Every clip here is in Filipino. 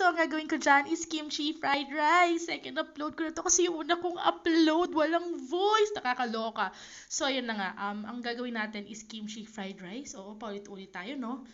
So, ang gagawin ko dyan is kimchi fried rice. Second upload ko na to kasi yung una kong upload, walang voice. Nakakaloka. So, yun na nga. Um, ang gagawin natin is kimchi fried rice. Oo, paulit-ulit tayo, no?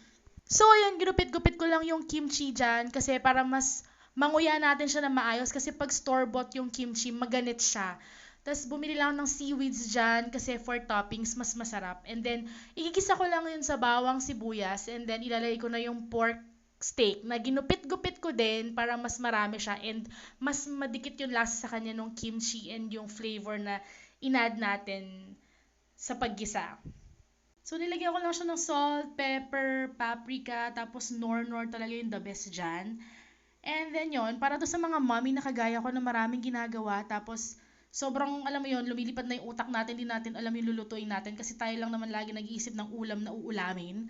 So, ayan, ginupit-gupit ko lang yung kimchi dyan kasi para mas manguya natin siya na maayos kasi pag store-bought yung kimchi, maganit siya. Tapos bumili lang ng seaweeds dyan kasi for toppings, mas masarap. And then, igigisa ko lang yun sa bawang sibuyas and then ilalagay ko na yung pork steak na ginupit-gupit ko din para mas marami siya and mas madikit yung lasa sa kanya ng kimchi and yung flavor na inad natin sa paggisa. So, nilagyan ko lang siya ng salt, pepper, paprika, tapos nor-nor talaga yung the best dyan. And then yon para to sa mga mommy na kagaya ko na maraming ginagawa, tapos sobrang, alam mo yon lumilipad na yung utak natin, di natin alam yung lulutuin natin kasi tayo lang naman lagi nag-iisip ng ulam na uulamin.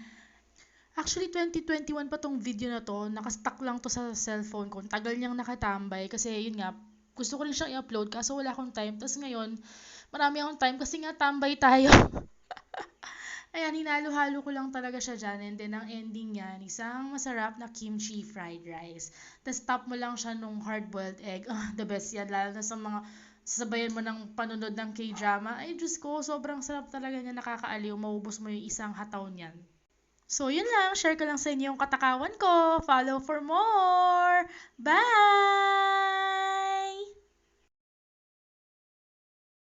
Actually, 2021 pa tong video na to, nakastuck lang to sa cellphone ko. Tagal niyang nakatambay kasi yun nga, gusto ko rin siyang i-upload kaso wala akong time. Tapos ngayon, marami akong time kasi nga tambay tayo. Ayan, hinalo-halo ko lang talaga siya dyan. And then, ang ending niyan, isang masarap na kimchi fried rice. Tapos, top mo lang siya nung hard-boiled egg. Ah, the best yan. Lalo na sa mga sasabayan mo ng panunod ng K-drama. Ay, Diyos ko, sobrang sarap talaga niya. Nakakaaliw. Maubos mo yung isang hataw niyan. So, yun lang. Share ko lang sa inyo yung katakawan ko. Follow for more. Bye!